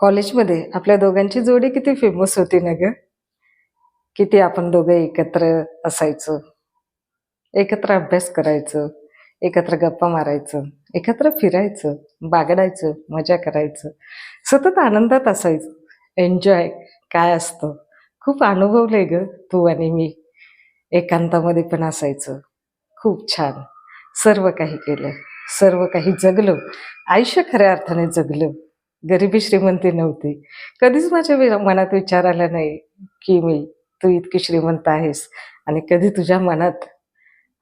कॉलेजमध्ये आपल्या दोघांची जोडी किती फेमस होती ना ग? किती आपण दोघं एकत्र असायचो. एकत्र अभ्यास करायचो एकत्र गप्पा मारायचं एकत्र फिरायचं बागडायचं मजा करायचं. सतत आनंदात असायचं. एन्जॉय काय असतं? खूप अनुभवलंय ग तू आणि मी. एकांतामध्ये पण असायचं. खूप छान. सर्व काही केलं. सर्व काही जगलो. आयुष्य खऱ्या अर्थाने जगलं. गरिबी श्रीमंती नव्हती. कधीच माझ्या वि- मनात विचार आला नाही की मी तू इतकी श्रीमंत आहेस आणि कधी तुझ्या मनात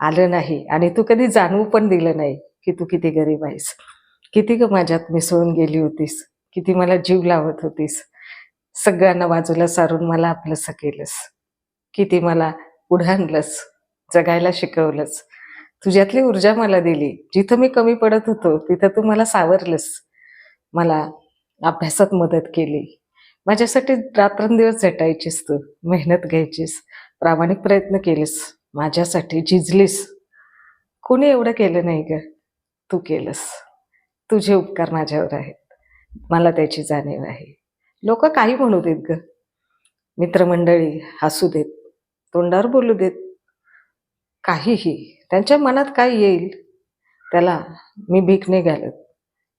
आलं नाही आणि तू कधी जाणवू पण दिलं नाही की तू किती गरीब आहेस. किती ग माझ्यात मिसळून गेली होतीस. किती मला जीव लावत होतीस. सगळ्यांना बाजूला सारून मला आपलंसं केलंस. किती मला पुढे जगायला शिकवलंस. तुझ्यातली ऊर्जा मला दिली. जिथं मी कमी पडत होतो तिथं तू मला सावरलंस. मला अभ्यासात मदत केली. माझ्यासाठी रात्रंदिवस झटायचीस तू मेहनत घ्यायचीस प्रामाणिक प्रयत्न केलेस माझ्यासाठी झिजलीस. कोणी एवढं केलं नाही ग? तू केलंस. तुझे उपकार माझ्यावर आहेत. मला त्याची जाणीव आहे. लोक काही म्हणू देत ग. मित्रमंडळी हसू देत तोंडावर बोलू देत. काहीही. त्यांच्या मनात काय येईल? त्याला मी भीक नाही घालत.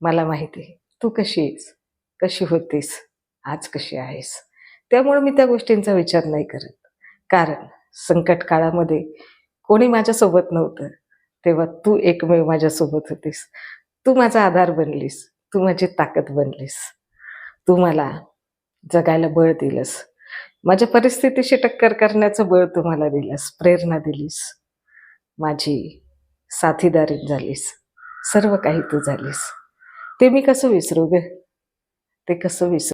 मला माहिती आहे. तू कशी आहेस? कशी होतीस? आज कशी आहेस? त्यामुळे मी त्या गोष्टींचा विचार नाही करत. कारण संकट काळामध्ये कोणी माझ्यासोबत नव्हतं. तेव्हा तू एकमेव माझ्यासोबत होतीस. तू माझा आधार बनलीस. तू माझी ताकद बनलीस. तू मला जगायला बळ दिलंस. माझ्या परिस्थितीशी टक्कर करण्याचं बळ तू मला दिलंस. प्रेरणा दिलीस. माझी साथीदारी झालीस. सर्व काही तू झालीस. ते मी कसं विसरू ग? ते कसं विसरू